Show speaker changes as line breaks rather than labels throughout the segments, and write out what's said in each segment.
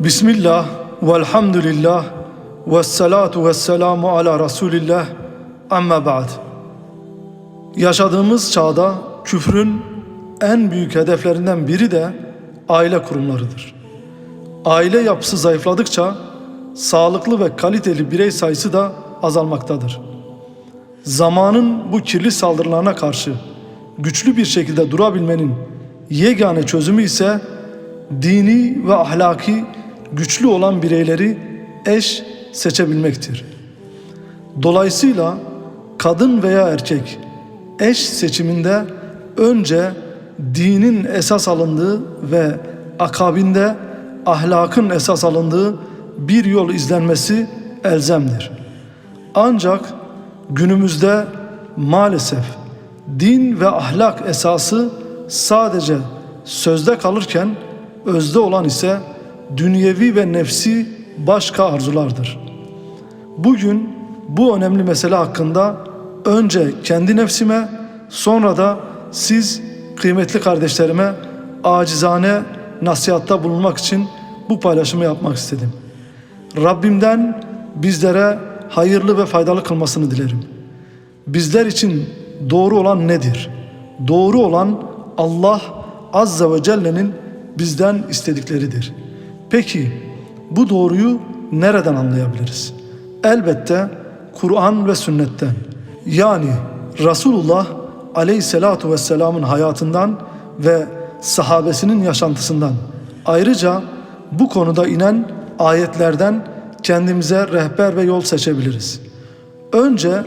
Bismillah, velhamdülillah, ve salatu ve selamu ala Resulillah, amma ba'd. Yaşadığımız çağda küfrün en büyük hedeflerinden biri de aile kurumlarıdır. Aile yapısı zayıfladıkça sağlıklı ve kaliteli birey sayısı da azalmaktadır. Zamanın bu kirli saldırılarına karşı güçlü bir şekilde durabilmenin yegane çözümü ise dini ve ahlaki güçlü olan bireyleri eş seçebilmektir. Dolayısıyla kadın veya erkek eş seçiminde önce dinin esas alındığı ve akabinde ahlakın esas alındığı bir yol izlenmesi elzemdir. Ancak günümüzde maalesef din ve ahlak esası sadece sözde kalırken özde olan ise dünyevi ve nefsi başka arzulardır. Bugün bu önemli mesele hakkında önce kendi nefsime sonra da siz kıymetli kardeşlerime acizane nasihatta bulunmak için bu paylaşımı yapmak istedim. Rabbimden bizlere hayırlı ve faydalı kılmasını dilerim. Bizler için doğru olan nedir? Doğru olan Allah Azze ve Celle'nin bizden istedikleridir. Peki bu doğruyu nereden anlayabiliriz? Elbette Kur'an ve sünnetten. Yani Resulullah Aleyhisselatu Vesselam'ın hayatından ve sahabesinin yaşantısından. Ayrıca bu konuda inen ayetlerden kendimize rehber ve yol seçebiliriz. Önce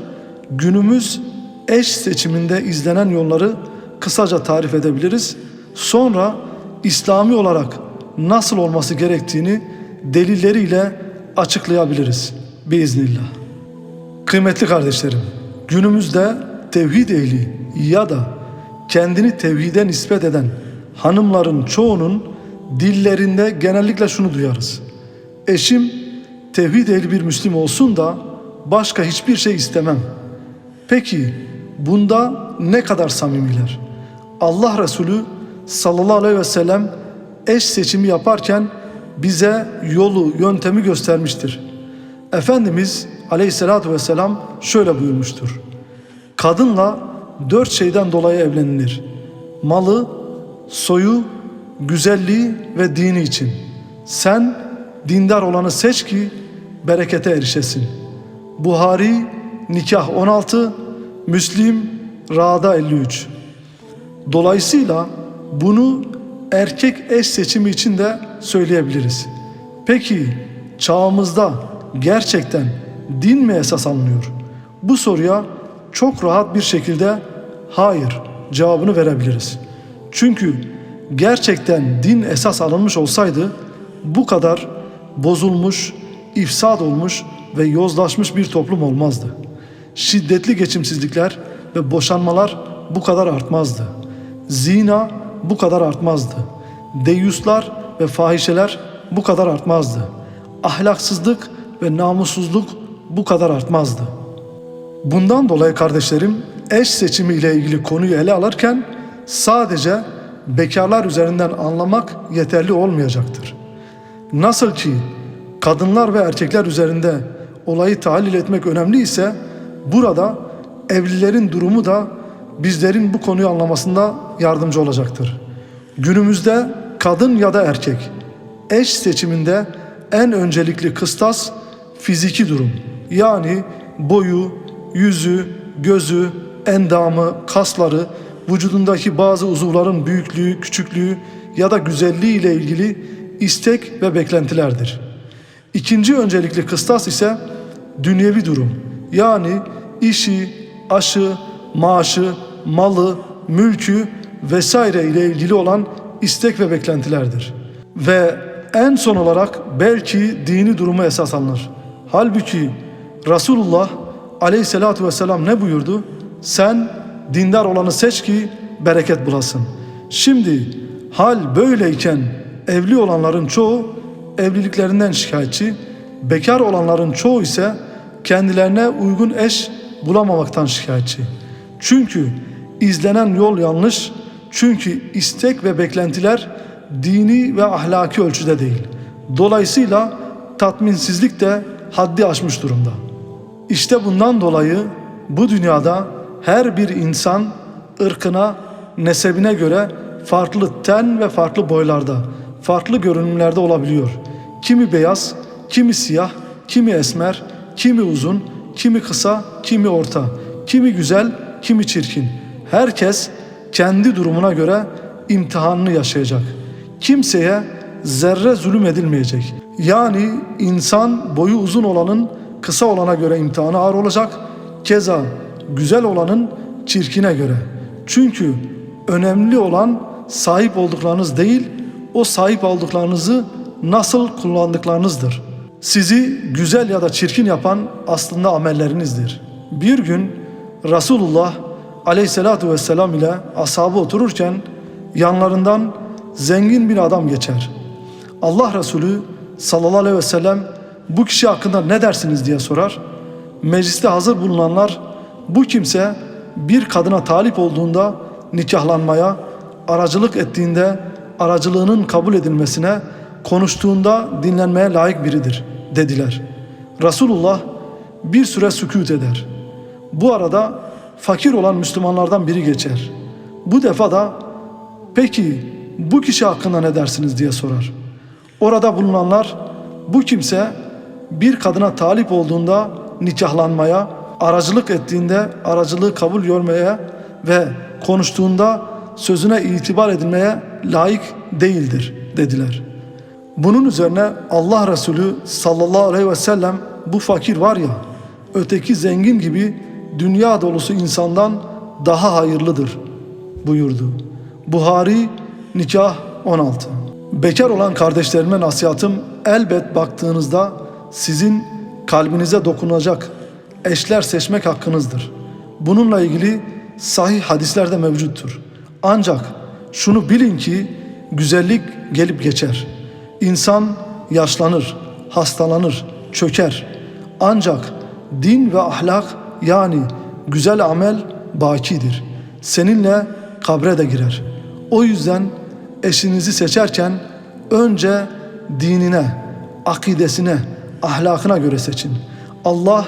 günümüz eş seçiminde izlenen yolları kısaca tarif edebiliriz. Sonra İslami olarak nasıl olması gerektiğini delilleriyle açıklayabiliriz biiznillah. Kıymetli kardeşlerim, günümüzde tevhid ehli ya da kendini tevhide nispet eden hanımların çoğunun dillerinde genellikle şunu duyarız. Eşim tevhid ehli bir Müslim olsun da başka hiçbir şey istemem. Peki bunda ne kadar samimiler? Allah Resulü sallallahu aleyhi ve sellem eş seçimi yaparken bize yolu, yöntemi göstermiştir. Efendimiz aleyhissalatü vesselam şöyle buyurmuştur. Kadınla dört şeyden dolayı evlenilir. Malı, soyu, güzelliği ve dini için. Sen dindar olanı seç ki berekete erişesin. Buhari nikah 16, Müslim Ra'da 53. Dolayısıyla bunu erkek eş seçimi için de söyleyebiliriz. Peki çağımızda gerçekten din mi esas alınıyor? Bu soruya çok rahat bir şekilde hayır cevabını verebiliriz. Çünkü gerçekten din esas alınmış olsaydı bu kadar bozulmuş, ifsad olmuş ve yozlaşmış bir toplum olmazdı. Şiddetli geçimsizlikler ve boşanmalar bu kadar artmazdı. Zina bu kadar artmazdı. Deyyuslar ve fahişeler bu kadar artmazdı. Ahlaksızlık ve namussuzluk bu kadar artmazdı. Bundan dolayı kardeşlerim eş seçimi ile ilgili konuyu ele alırken sadece bekarlar üzerinden anlamak yeterli olmayacaktır. Nasıl ki kadınlar ve erkekler üzerinde olayı tahlil etmek önemli ise burada evlilerin durumu da bizlerin bu konuyu anlamasında yardımcı olacaktır. Günümüzde kadın ya da erkek eş seçiminde en öncelikli kıstas fiziki durum. Yani boyu, yüzü, gözü, endamı, kasları, vücudundaki bazı uzuvların büyüklüğü, küçüklüğü ya da güzelliği ile ilgili istek ve beklentilerdir. İkinci öncelikli kıstas ise dünyevi durum. Yani işi, aşı, maaşı, malı, mülkü vesaire ile ilgili olan istek ve beklentilerdir. Ve en son olarak belki dini durumu esas alınır. Halbuki Resulullah aleyhissalatü vesselam ne buyurdu? Sen dindar olanı seç ki bereket bulasın. Şimdi hal böyleyken evli olanların çoğu evliliklerinden şikayetçi, bekar olanların çoğu ise kendilerine uygun eş bulamamaktan şikayetçi. Çünkü izlenen yol yanlış, çünkü istek ve beklentiler dini ve ahlaki ölçüde değil. Dolayısıyla tatminsizlik de haddi aşmış durumda. İşte bundan dolayı bu dünyada her bir insan ırkına, nesebine göre farklı ten ve farklı boylarda, farklı görünümlerde olabiliyor. Kimi beyaz, kimi siyah, kimi esmer, kimi uzun, kimi kısa, kimi orta, kimi güzel, kimi çirkin. Herkes kendi durumuna göre imtihanını yaşayacak. Kimseye zerre zulüm edilmeyecek. Yani insan boyu uzun olanın kısa olana göre imtihanı ağır olacak. Keza güzel olanın çirkine göre. Çünkü önemli olan sahip olduklarınız değil, o sahip olduklarınızı nasıl kullandıklarınızdır. Sizi güzel ya da çirkin yapan aslında amellerinizdir. Bir gün Resulullah aleyhissalatu vesselam ile ashabı otururken yanlarından zengin bir adam geçer. Allah Resulü sallallahu aleyhi ve sellem bu kişi hakkında ne dersiniz diye sorar. Mecliste hazır bulunanlar bu kimse bir kadına talip olduğunda nikahlanmaya, aracılık ettiğinde aracılığının kabul edilmesine, konuştuğunda dinlenmeye layık biridir dediler. Resulullah bir süre sükut eder. Bu arada fakir olan Müslümanlardan biri geçer. Bu defa da peki bu kişi hakkında ne dersiniz diye sorar. Orada bulunanlar bu kimse bir kadına talip olduğunda nikahlanmaya, aracılık ettiğinde aracılığı kabul görmeye ve konuştuğunda sözüne itibar edilmeye layık değildir dediler. Bunun üzerine Allah Resulü sallallahu aleyhi ve sellem bu fakir var ya öteki zengin gibi dünya dolusu insandan daha hayırlıdır buyurdu. Buhari Nikah 16 Bekar olan kardeşlerime nasihatım elbet baktığınızda sizin kalbinize dokunacak eşler seçmek hakkınızdır. Bununla ilgili sahih hadisler de mevcuttur. Ancak şunu bilin ki güzellik gelip geçer. İnsan yaşlanır, hastalanır, çöker. Ancak din ve ahlak yani güzel amel bakidir. Seninle kabre de girer. O yüzden eşinizi seçerken önce dinine, akidesine, ahlakına göre seçin. Allah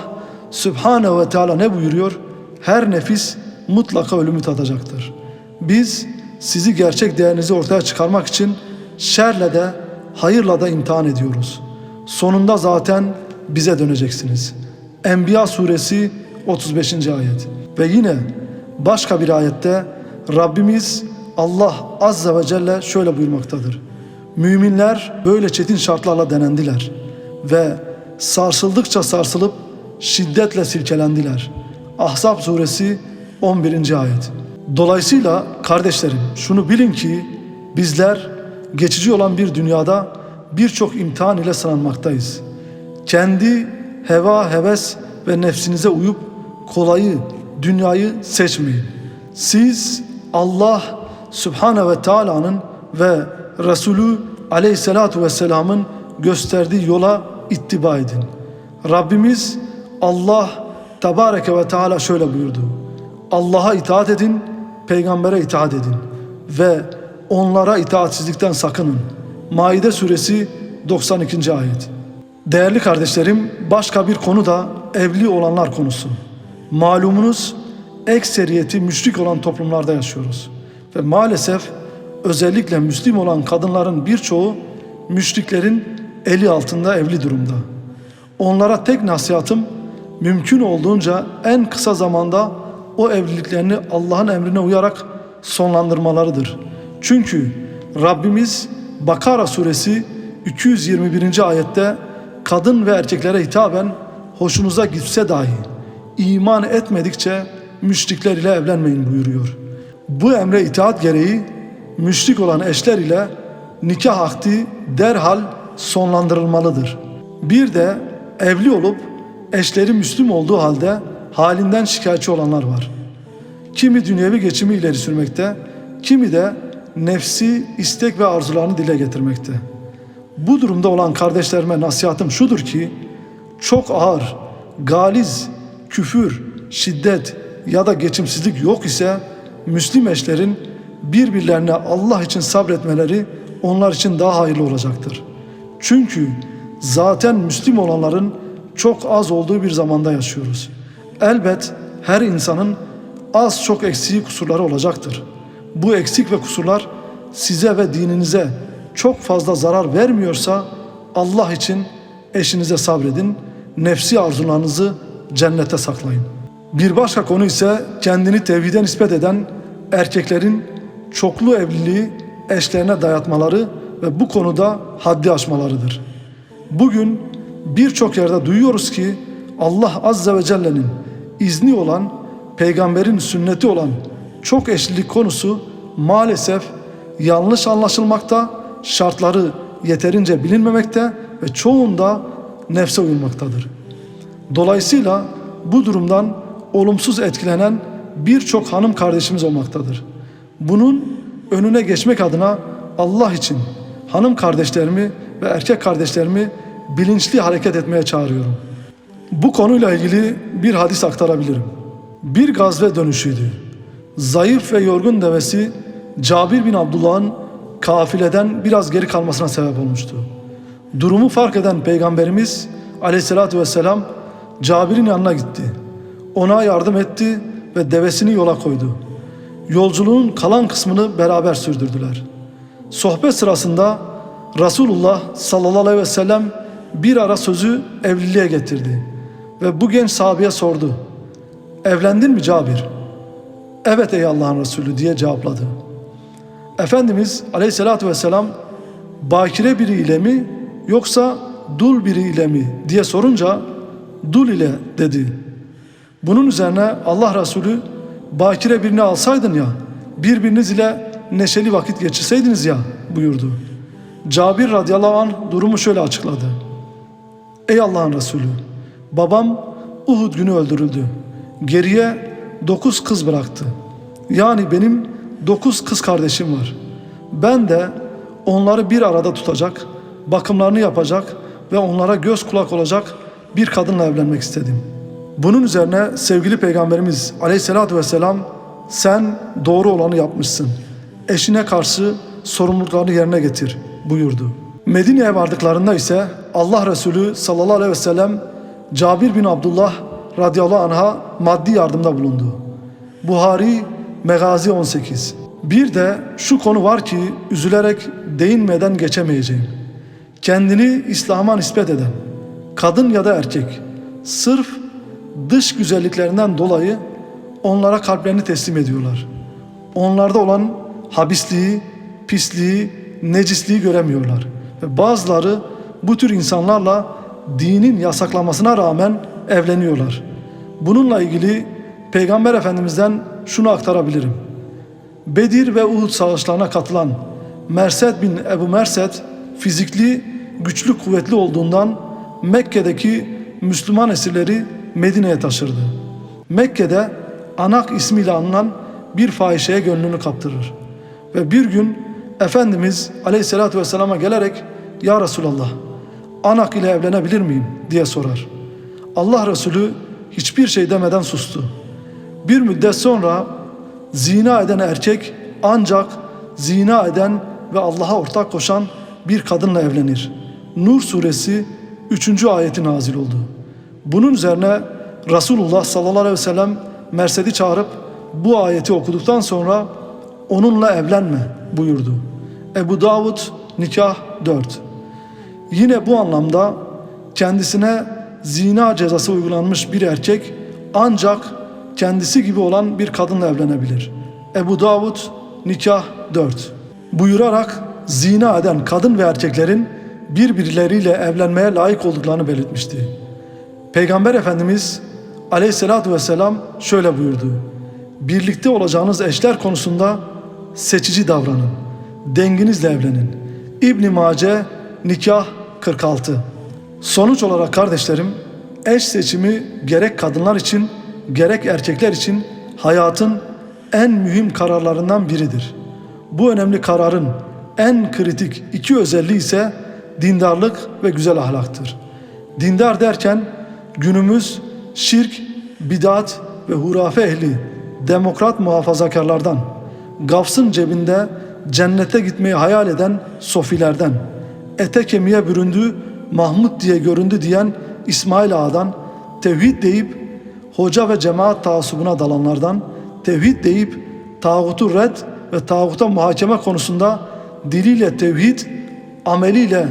Sübhanehu ve Teala ne buyuruyor? Her nefis mutlaka ölümü tadacaktır. Biz sizi gerçek değerinizi ortaya çıkarmak için şerle de hayırla da imtihan ediyoruz. Sonunda zaten bize döneceksiniz. Enbiya suresi 35. ayet. Ve yine başka bir ayette Rabbimiz Allah azze ve celle şöyle buyurmaktadır. Müminler böyle çetin şartlarla denendiler ve sarsıldıkça sarsılıp şiddetle silkelendiler. Ahzab suresi 11. ayet. Dolayısıyla kardeşlerim şunu bilin ki bizler geçici olan bir dünyada birçok imtihan ile sınanmaktayız. Kendi heva, heves ve nefsinize uyup kolayı, dünyayı seçmeyin. Siz Allah Subhane ve Taala'nın ve Resulü Aleyhisselatu Vesselam'ın gösterdiği yola ittiba edin. Rabbimiz Allah Tebareke ve Teala şöyle buyurdu. Allah'a itaat edin, peygambere itaat edin ve onlara itaatsizlikten sakının. Maide suresi 92. ayet. Değerli kardeşlerim, başka bir konu da evli olanlar konusu. Malumunuz ekseriyeti müşrik olan toplumlarda yaşıyoruz. Ve maalesef özellikle Müslim olan kadınların birçoğu müşriklerin eli altında evli durumda. Onlara tek nasihatım mümkün olduğunca en kısa zamanda o evliliklerini Allah'ın emrine uyarak sonlandırmalarıdır. Çünkü Rabbimiz Bakara suresi 221. ayette kadın ve erkeklere hitaben hoşunuza gitse dahi iman etmedikçe müşrikler ile evlenmeyin buyuruyor. Bu emre itaat gereği müşrik olan eşler ile nikah akdi derhal sonlandırılmalıdır. Bir de evli olup eşleri Müslüm olduğu halde halinden şikayetçi olanlar var. Kimi dünyevi geçimi ileri sürmekte, kimi de nefsi istek ve arzularını dile getirmekte. Bu durumda olan kardeşlerime nasihatım şudur ki, çok ağır, galiz, küfür, şiddet ya da geçimsizlik yok ise Müslim eşlerin birbirlerine Allah için sabretmeleri onlar için daha hayırlı olacaktır. Çünkü zaten Müslüm olanların çok az olduğu bir zamanda yaşıyoruz. Elbet her insanın az çok eksiği kusurları olacaktır. Bu eksik ve kusurlar size ve dininize çok fazla zarar vermiyorsa Allah için eşinize sabredin, nefsi arzularınızı cennete saklayın. Bir başka konu ise kendini tevhide nispet eden erkeklerin çoklu evliliği eşlerine dayatmaları ve bu konuda haddi aşmalarıdır. Bugün birçok yerde duyuyoruz ki Allah Azze ve Celle'nin izni olan, peygamberin sünneti olan çok eşlilik konusu maalesef yanlış anlaşılmakta, şartları yeterince bilinmemekte ve çoğunda nefse uyulmaktadır. Dolayısıyla bu durumdan olumsuz etkilenen birçok hanım kardeşimiz olmaktadır. Bunun önüne geçmek adına Allah için hanım kardeşlerimi ve erkek kardeşlerimi bilinçli hareket etmeye çağırıyorum. Bu konuyla ilgili bir hadis aktarabilirim. Bir gazve dönüşüydü. Zayıf ve yorgun devesi Cabir bin Abdullah'ın kafileden biraz geri kalmasına sebep olmuştu. Durumu fark eden Peygamberimiz aleyhissalatü vesselam Cabir'in yanına gitti. Ona yardım etti ve devesini yola koydu. Yolculuğun kalan kısmını beraber sürdürdüler. Sohbet sırasında Resulullah sallallahu aleyhi ve sellem bir ara sözü evliliğe getirdi. Ve bu genç sahabeye sordu. Evlendin mi Cabir? Evet ey Allah'ın Resulü diye cevapladı. Efendimiz aleyhissalatü vesselam bakire biriyle mi yoksa dul biriyle mi diye sorunca dul ile dedi. Bunun üzerine Allah Resulü bakire birini alsaydın ya birbiriniz ile neşeli vakit geçirseydiniz ya buyurdu. Cabir radıyallahu anh durumu şöyle açıkladı. Ey Allah'ın Resulü babam Uhud günü öldürüldü. Geriye dokuz kız bıraktı. Yani benim dokuz kız kardeşim var. Ben de onları bir arada tutacak, bakımlarını yapacak ve onlara göz kulak olacak bir kadınla evlenmek istedim. Bunun üzerine sevgili Peygamberimiz aleyhissalatü vesselam sen doğru olanı yapmışsın. Eşine karşı sorumluluklarını yerine getir buyurdu. Medine'ye vardıklarında ise Allah Resulü sallallahu aleyhi ve sellem Cabir bin Abdullah radıyallahu anh'a maddi yardımda bulundu. Buhari Megazi 18 Bir de şu konu var ki üzülerek değinmeden geçemeyeceğim. Kendini İslam'a nispet eden kadın ya da erkek sırf dış güzelliklerinden dolayı onlara kalplerini teslim ediyorlar. Onlarda olan habisliği, pisliği, necisliği göremiyorlar. Ve bazıları bu tür insanlarla dinin yasaklamasına rağmen evleniyorlar. Bununla ilgili Peygamber Efendimiz'den şunu aktarabilirim. Bedir ve Uhud savaşlarına katılan Merset bin Ebu Merset fizikli, güçlü, kuvvetli olduğundan Mekke'deki Müslüman esirleri Medine'ye taşırdı. Mekke'de Anak ismiyle anılan bir fahişeye gönlünü kaptırır. Ve bir gün Efendimiz Aleyhisselatü Vesselam'a gelerek Ya Resulallah Anak ile evlenebilir miyim diye sorar. Allah Resulü hiçbir şey demeden sustu. Bir müddet sonra zina eden erkek ancak zina eden ve Allah'a ortak koşan bir kadınla evlenir. Nur suresi 3. ayeti nazil oldu. Bunun üzerine Resulullah sallallahu aleyhi ve sellem Mersed'i çağırıp bu ayeti okuduktan sonra onunla evlenme buyurdu. Ebu Davud nikah 4. Yine bu anlamda kendisine zina cezası uygulanmış bir erkek ancak kendisi gibi olan bir kadınla evlenebilir. Ebu Davud nikah 4. Buyurarak zina eden kadın ve erkeklerin birbirleriyle evlenmeye layık olduklarını belirtmişti. Peygamber Efendimiz aleyhissalatü vesselam şöyle buyurdu. Birlikte olacağınız eşler konusunda seçici davranın. Denginizle evlenin. İbn Mace nikah 46. Sonuç olarak kardeşlerim eş seçimi gerek kadınlar için gerek erkekler için hayatın en mühim kararlarından biridir. Bu önemli kararın en kritik iki özelliği ise dindarlık ve güzel ahlaktır. Dindar derken günümüz şirk, bidat ve hurafe ehli, demokrat muhafazakarlardan, gafsın cebinde cennete gitmeyi hayal eden sofilerden, ete kemiğe büründü, Mahmud diye göründü diyen İsmail Ağa'dan, tevhid deyip hoca ve cemaat taassubuna dalanlardan, tevhid deyip tağutu red ve tağuta muhakeme konusunda diliyle tevhid, ameliyle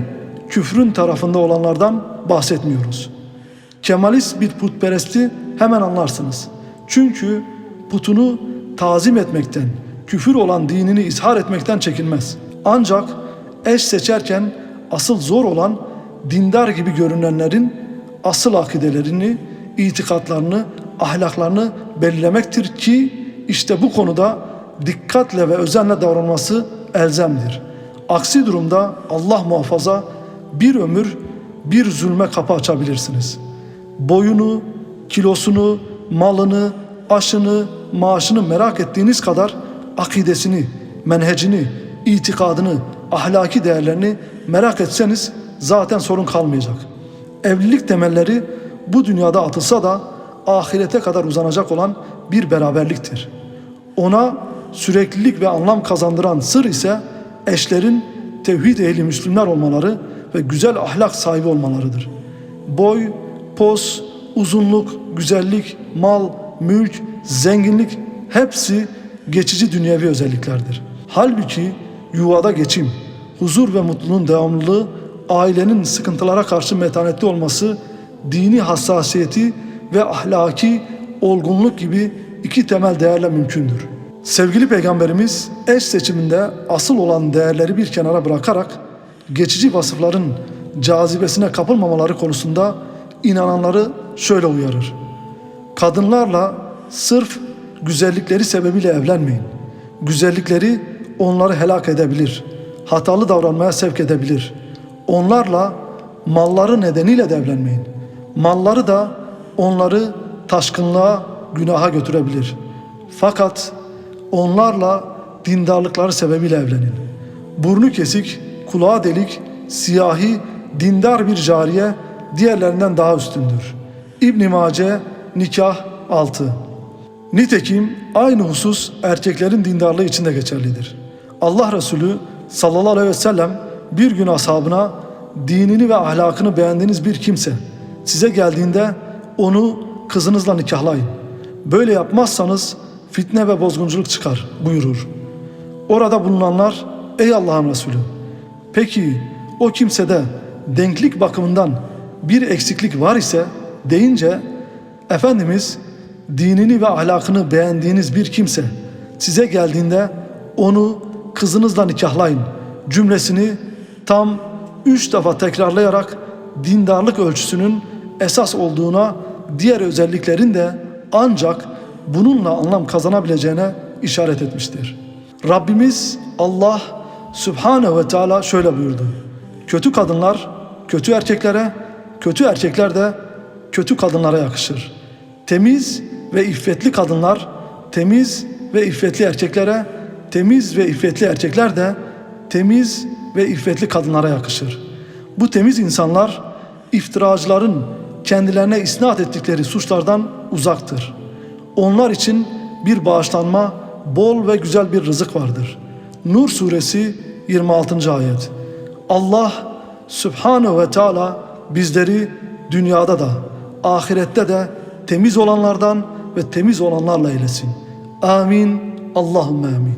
küfrün tarafında olanlardan bahsetmiyoruz. Kemalist bir putperesti hemen anlarsınız. Çünkü putunu tazim etmekten, küfür olan dinini izhar etmekten çekinmez. Ancak eş seçerken asıl zor olan dindar gibi görünenlerin asıl akidelerini, itikatlarını, ahlaklarını belirlemektir ki işte bu konuda dikkatle ve özenle davranması elzemdir. Aksi durumda Allah muhafaza bir ömür bir zulme kapı açabilirsiniz. Boyunu, kilosunu, malını, aşını, maaşını merak ettiğiniz kadar akidesini, menhecini, itikadını, ahlaki değerlerini merak etseniz zaten sorun kalmayacak. Evlilik temelleri bu dünyada atılsa da ahirete kadar uzanacak olan bir beraberliktir. Ona süreklilik ve anlam kazandıran sır ise eşlerin tevhid ehli Müslümanlar olmaları ve güzel ahlak sahibi olmalarıdır. Boy, poz, uzunluk, güzellik, mal, mülk, zenginlik hepsi geçici dünyevi özelliklerdir. Halbuki yuvada geçim, huzur ve mutluluğun devamlılığı, ailenin sıkıntılara karşı metanetli olması, dini hassasiyeti ve ahlaki olgunluk gibi iki temel değerle mümkündür. Sevgili Peygamberimiz eş seçiminde asıl olan değerleri bir kenara bırakarak geçici vasıfların cazibesine kapılmamaları konusunda inananları şöyle uyarır. Kadınlarla sırf güzellikleri sebebiyle evlenmeyin. Güzellikleri onları helak edebilir. Hatalı davranmaya sevk edebilir. Onlarla malları nedeniyle de evlenmeyin. Malları da onları taşkınlığa, günaha götürebilir. Fakat onlarla dindarlıkları sebebiyle evlenin. Burnu kesik, kulağı delik, siyahi, dindar bir cariye diğerlerinden daha üstündür. İbn Mace Nikah 6 Nitekim aynı husus erkeklerin dindarlığı için de geçerlidir. Allah Resulü sallallahu aleyhi ve sellem bir gün ashabına dinini ve ahlakını beğendiğiniz bir kimse size geldiğinde onu kızınızla nikahlayın. Böyle yapmazsanız fitne ve bozgunculuk çıkar buyurur. Orada bulunanlar ey Allah'ın Resulü peki o kimsede denklik bakımından bir eksiklik var ise deyince Efendimiz dinini ve ahlakını beğendiğiniz bir kimse size geldiğinde onu kızınızla nikahlayın cümlesini tam üç defa tekrarlayarak dindarlık ölçüsünün esas olduğuna diğer özelliklerin de ancak bununla anlam kazanabileceğine işaret etmiştir. Rabbimiz Allah Sübhanehu ve Teala şöyle buyurdu. Kötü kadınlar kötü erkeklere, kötü erkekler de kötü kadınlara yakışır. Temiz ve iffetli kadınlar temiz ve iffetli erkeklere, temiz ve iffetli erkekler de temiz ve iffetli kadınlara yakışır. Bu temiz insanlar iftiracıların kendilerine isnat ettikleri suçlardan uzaktır. Onlar için bir bağışlanma, bol ve güzel bir rızık vardır. Nur suresi 26. ayet. Allah Subhanahu ve Teala bizleri dünyada da ahirette de temiz olanlardan ve temiz olanlarla eylesin. Amin. Allahümme amin.